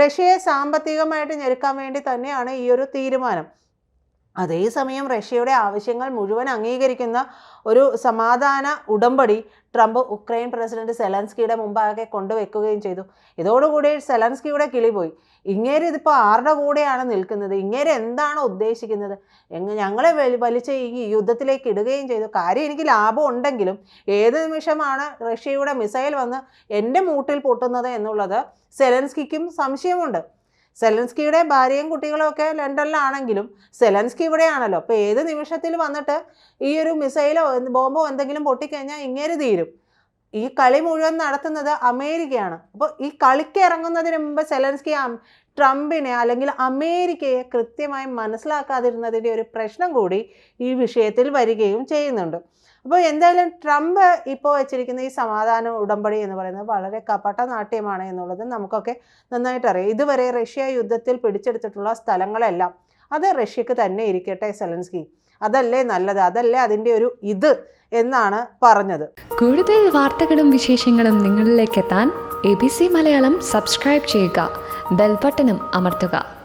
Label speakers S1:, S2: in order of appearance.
S1: റഷ്യയെ സാമ്പത്തികമായിട്ട് ഞെരുക്കാൻ വേണ്ടി തന്നെയാണ് ഈ ഒരു തീരുമാനം. അതേസമയം റഷ്യയുടെ ആവശ്യങ്ങൾ മുഴുവൻ അംഗീകരിക്കുന്ന ഒരു സമാധാന ഉടമ്പടി ട്രംപ് ഉക്രൈൻ പ്രസിഡന്റ് സെലൻസ്കിയുടെ മുമ്പാകെ കൊണ്ടുവെക്കുകയും ചെയ്തു. ഇതോടുകൂടി സെലൻസ്കിയുടെ കിളി പോയി. ഇങ്ങേര് ഇതിപ്പോൾ ആരുടെ കൂടെയാണ് നിൽക്കുന്നത്? ഇങ്ങേര് എന്താണ് ഉദ്ദേശിക്കുന്നത്? എങ്ങ ഞങ്ങളെ വലിച്ച് ഈ യുദ്ധത്തിലേക്ക് ഇടുകയും ചെയ്തു. കാര്യം എനിക്ക് ലാഭം ഉണ്ടെങ്കിലും ഏത് നിമിഷമാണ് റഷ്യയുടെ മിസൈൽ വന്ന് എന്റെ മൂട്ടിൽ പൊട്ടുന്നത് എന്നുള്ളത് സെലൻസ്കിക്കും സംശയമുണ്ട്. സെലൻസ്കിയുടെ ഭാര്യയും കുട്ടികളും ഒക്കെ ലണ്ടനിലാണെങ്കിലും സെലൻസ്കി ഇവിടെയാണല്ലോ. അപ്പോൾ ഏത് നിമിഷത്തിൽ വന്നിട്ട് ഈ ഒരു മിസൈലോ ബോംബോ എന്തെങ്കിലും പൊട്ടിക്കഴിഞ്ഞാൽ ഇങ്ങേര് തീരും. ഈ കളി മുഴുവൻ നടത്തുന്നത് അമേരിക്കയാണ്. അപ്പോൾ ഈ കളിക്ക് ഇറങ്ങുന്നതിന് മുമ്പ് സെലൻസ്കി ട്രംപിനെ അല്ലെങ്കിൽ അമേരിക്കയെ കൃത്യമായി മനസ്സിലാക്കാതിരുന്നതിന്റെ ഒരു പ്രശ്നം കൂടി ഈ വിഷയത്തിൽ വരികയും ചെയ്യുന്നുണ്ട്. അപ്പോൾ എന്തായാലും ട്രംപ് ഇപ്പോൾ വെച്ചിരിക്കുന്ന ഈ സമാധാന ഉടമ്പടി എന്ന് പറയുന്നത് വളരെ കപട നാട്യമാണ് എന്നുള്ളത് നമുക്കൊക്കെ നന്നായിട്ട് അറിയാം. ഇതുവരെ റഷ്യ യുദ്ധത്തിൽ പിടിച്ചെടുത്തിട്ടുള്ള സ്ഥലങ്ങളെല്ലാം അത് റഷ്യക്ക് തന്നെ ഇരിക്കട്ടെ സെലൻസ്കി. അതല്ലേ നല്ലത്? അതല്ലേ അതിന്റെ ഒരു ഇത് എന്നാണ് പറഞ്ഞത്.
S2: കൂടുതൽ വാർത്തകളും വിശേഷങ്ങളും നിങ്ങളിലേക്ക് എത്താൻ A B C Malayalam subscribe ചെയ്യുക. ബെൽബട്ടനും അമർത്തുക.